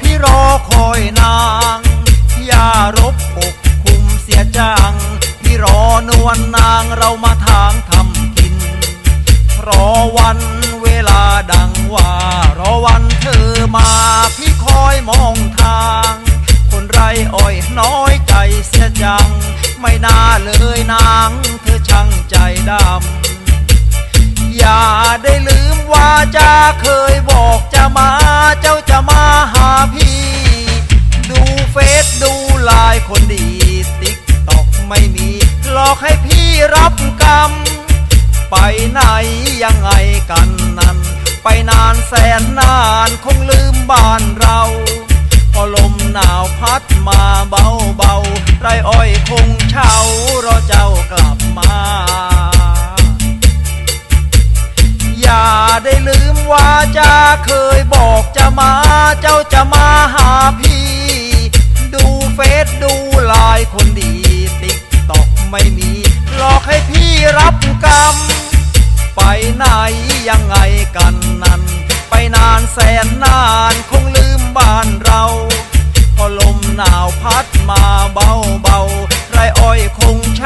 พี่รอคอยนาง อย่ารบอกคุมเสียจัง พี่รอนวลนางเรามาทางทำกิน รอวันเวลาดังว่า รอวันเธอมาพี่คอยมองทาง คนไรอ้อยน้อยใจเสียจัง ไม่น่าเลยนางเธอช่างใจดำ อย่าได้ลืมว่าจะเคยบ ไปไหนยังไงกันนั้น ไปนานแสนนานคงลืมบ้านเรา พอลมหนาวพัดมาเบาเบาๆไรอ้อยคงเช่ารอเจ้ากลับมา อย่าได้ลืมว่าจะเคยบอกจะมาเจ้าจะมาหาพี่ ดูเฟซดูไลายคนดีติ๊กตอกไม่มีหลอกให้พี่รับกรรม ไหนยังไงกันนั้น ไปนานแสนนานคงลืมบ้านเรา พอลมหนาวพัดมาเบาเบาไรอ้อยคงช